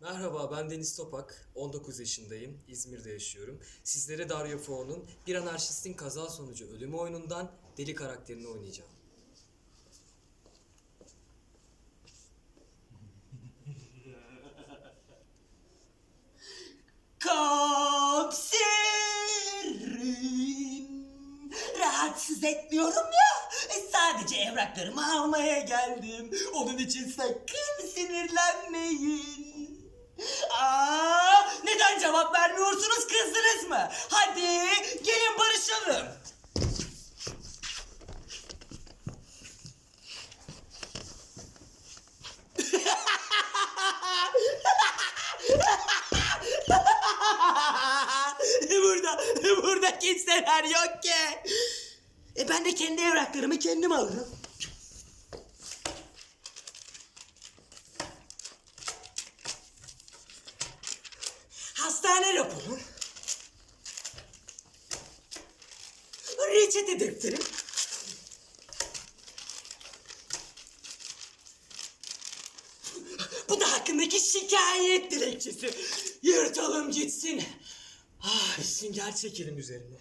Merhaba ben Deniz Topak, 19 yaşındayım, İzmir'de yaşıyorum. Sizlere Dario Fo'nun bir anarşistin kaza sonucu ölümü oyunundan deli karakterini oynayacağım. Komiserim. Rahatsız etmiyorum ya. E, sadece evraklarımı almaya geldim. Onun için sakın sinirlenmeyin. Aa, neden cevap vermiyorsunuz kızdınız mı? Hadi gelin barışalım. burada, burada kimseler yok ki. E ben de kendi evraklarımı kendim alırım. Hastane raporu. Reçete defterim. Bu da hakkındaki şikayet dilekçesi. Yırtalım gitsin. Ah, sünger çekelim üzerine.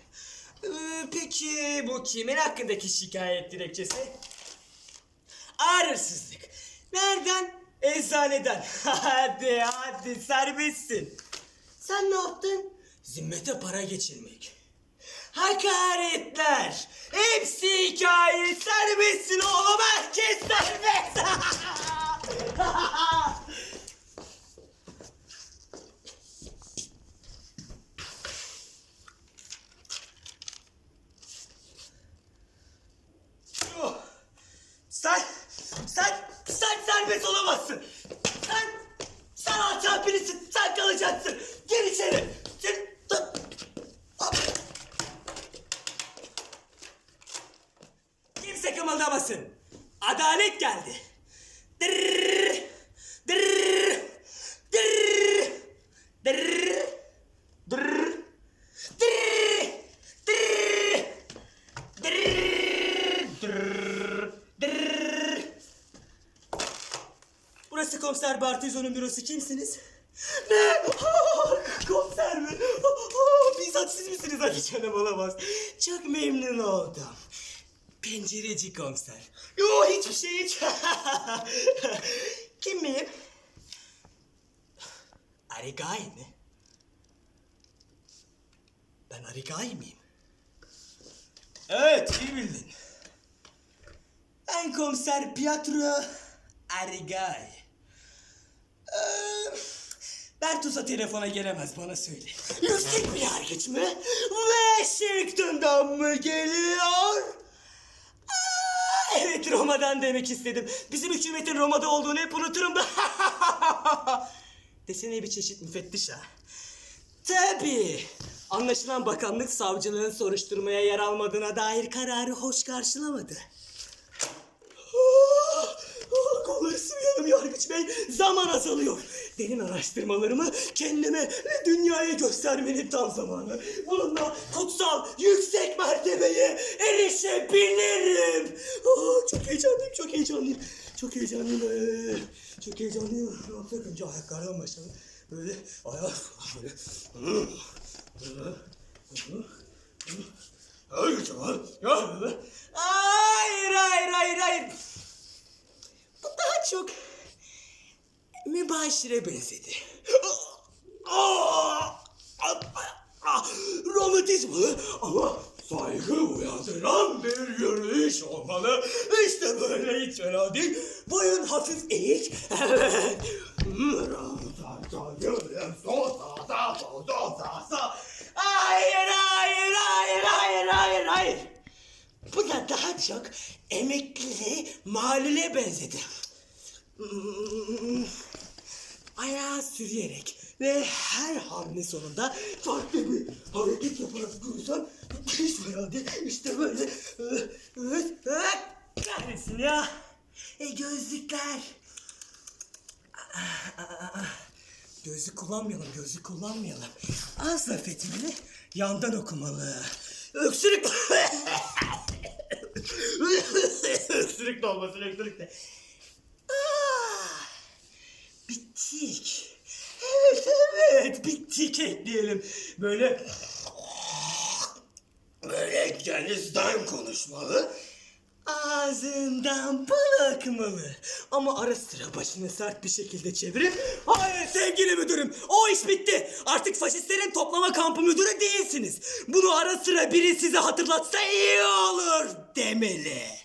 Ee, peki bu kimin hakkındaki şikayet dilekçesi? Ağrısızlık. Nereden? Eczaneden. hadi hadi serbestsin. Sen ne yaptın? Zimmete para geçirmek. Hakaretler. Hepsi hikaye. Serbestsin oğlum. Herkes serbest. Sen, sen, sen serbest olamazsın. Sen, sen alçak birisin. Sen kalacaksın. Geldi. Dırrrr, dırrrr, dırrrr, dırrrr, dırrrr, dırrrr. Dırrrr, dırrrr, dırrrr. Burası komiser Bartizo'nun bürosu kimsiniz? Ne? komiser mi? Bizzat siz misiniz? Hadi canım olamaz. Çok memnun oldum. Pencereci komiser. Yo hiçbir şey hiç. Kim miyim? Arigai mi? Ben Arigai miyim? Evet, iyi bildin. Ben komiser Pietro Arigai. Ee, Bertus'a telefona gelemez bana söyle. Yüksek bir yargıç mı? Washington'dan mı geliyor? Evet Roma'dan demek istedim. Bizim hükümetin Roma'da olduğunu hep unuturum da. Desene bir çeşit müfettiş ha. Tabii. Anlaşılan bakanlık savcılığın soruşturmaya yer almadığına dair kararı hoş karşılamadı. Ah, ah, Kolları sıvayalım Yargıç Bey. Zaman azalıyor. Derin araştırmalarımı kendime ve dünyaya göstermenin tam zamanı. Bununla kutsal, yüksek mertebeye erişebilirim. Ah, çok heyecanlıyım, çok heyecanlıyım. Çok heyecanlıyım. ee, Çok heyecanlıyım. Ne yapsak önce ayaklardan başlayalım. Böyle ayağa böyle. Hayır hayır hayır hayır. Bu daha çok mübaşire benzedi. Romantizmi ama saygı uyandıran bir yürüyüş olmalı. İşte böyle hiç fena değil. Boyun hafif eğik. Hayır, hayır, hayır, hayır, hayır, hayır. Bu da daha çok emekli malule benzedi. Ayağı sürüyerek ve her hamle sonunda farklı bir hareket yaparak durursam hiç değil. İşte böyle. Evet, evet. Kahretsin ya. E gözlükler. Gözlük kullanmayalım, gözlük kullanmayalım. Az laf etmeli, yandan okumalı. Öksürük... öksürük de olmasın, öksürük de. Bittik. Evet bir tik ekleyelim. Böyle böyle denizden konuşmalı. Ağzından bal akmalı. Ama ara sıra başını sert bir şekilde çevirip Hayır sevgili müdürüm o iş bitti. Artık faşistlerin toplama kampı müdürü değilsiniz. Bunu ara sıra biri size hatırlatsa iyi olur demeli.